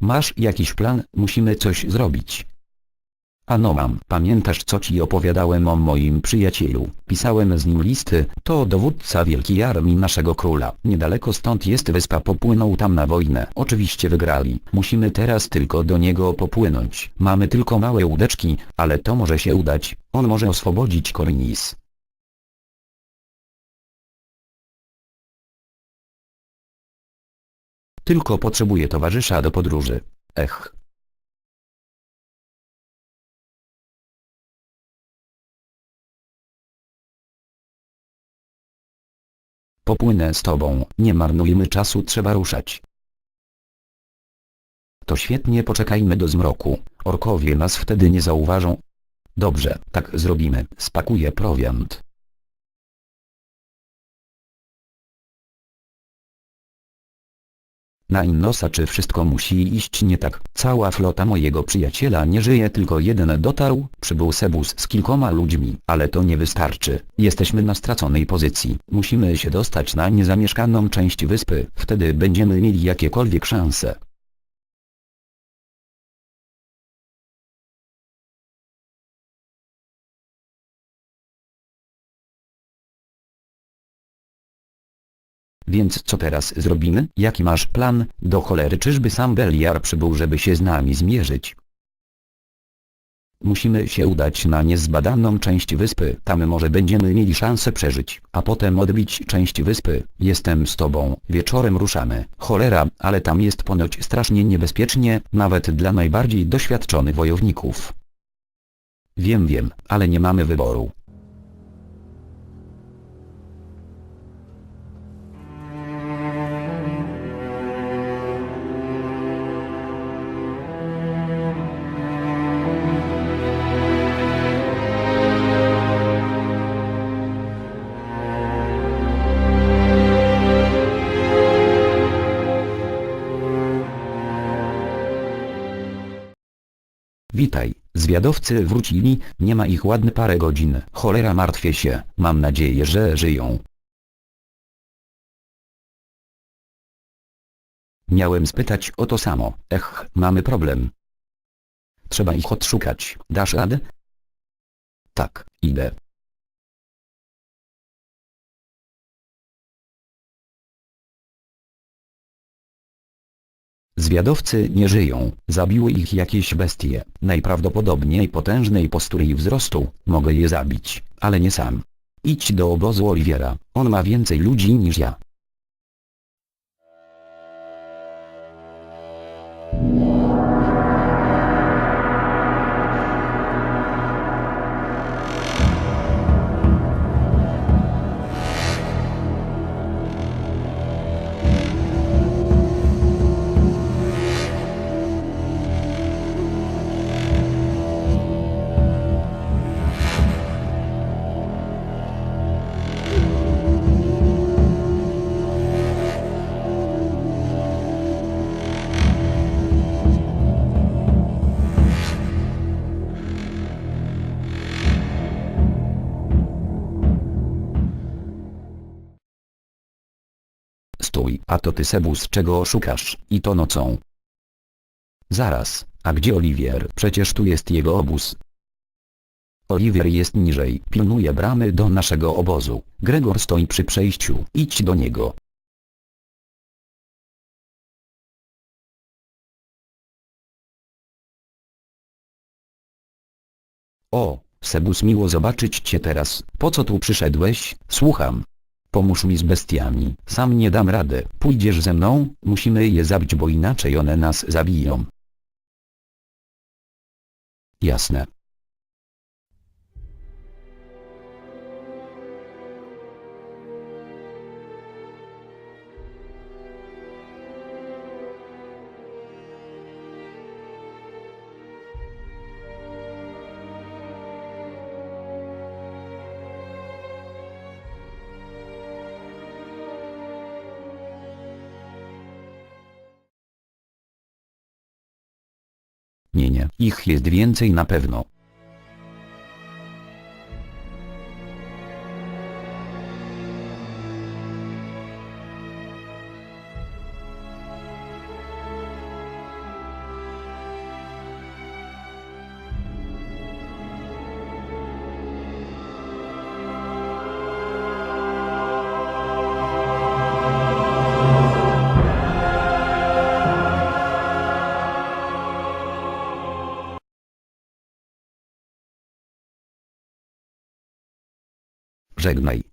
Masz jakiś plan? Musimy coś zrobić. Ano mam. Pamiętasz co ci opowiadałem o moim przyjacielu? Pisałem z nim listy, to dowódca wielkiej armii naszego króla. Niedaleko stąd jest wyspa popłynął tam na wojnę. Oczywiście wygrali. Musimy teraz tylko do niego popłynąć. Mamy tylko małe łódeczki, ale to może się udać. On może oswobodzić Korinis. Tylko potrzebuję towarzysza do podróży. Ech. Popłynę z tobą, nie marnujmy czasu, trzeba ruszać. To świetnie, poczekajmy do zmroku. Orkowie nas wtedy nie zauważą. Dobrze, tak zrobimy. Spakuję prowiant. Na Innosa czy wszystko musi iść nie tak? Cała flota mojego przyjaciela nie żyje, tylko jeden dotarł, przybył Sebus z kilkoma ludźmi, ale to nie wystarczy. Jesteśmy na straconej pozycji. Musimy się dostać na niezamieszkaną część wyspy, wtedy będziemy mieli jakiekolwiek szanse. Więc co teraz zrobimy? Jaki masz plan? Do cholery czyżby sam Beliar przybył żeby się z nami zmierzyć? Musimy się udać na niezbadaną część wyspy, tam może będziemy mieli szansę przeżyć, a potem odbić część wyspy. Jestem z tobą, wieczorem ruszamy. Cholera, ale tam jest ponoć strasznie niebezpiecznie, nawet dla najbardziej doświadczonych wojowników. Wiem wiem, ale nie mamy wyboru. Witaj, zwiadowcy wrócili, nie ma ich ładne parę godzin. Cholera martwię się, mam nadzieję, że żyją. Miałem spytać o to samo. Ech, mamy problem. Trzeba ich odszukać. Dasz radę? Tak, idę. Zwiadowcy nie żyją, zabiły ich jakieś bestie, najprawdopodobniej potężnej postury i wzrostu, mogę je zabić, ale nie sam. Idź do obozu Oliwiera, on ma więcej ludzi niż ja. A to ty Sebus czego szukasz, i to nocą. Zaraz, a gdzie Oliwier? Przecież tu jest jego obóz. Oliwier jest niżej, pilnuje bramy do naszego obozu. Gregor stoi przy przejściu, idź do niego. O, Sebus miło zobaczyć cię teraz. Po co tu przyszedłeś? Słucham. Pomóż mi z bestiami. Sam nie dam rady. Pójdziesz ze mną? Musimy je zabić, bo inaczej one nas zabiją. Jasne. Nie, nie, ich jest więcej na pewno. Żegnaj.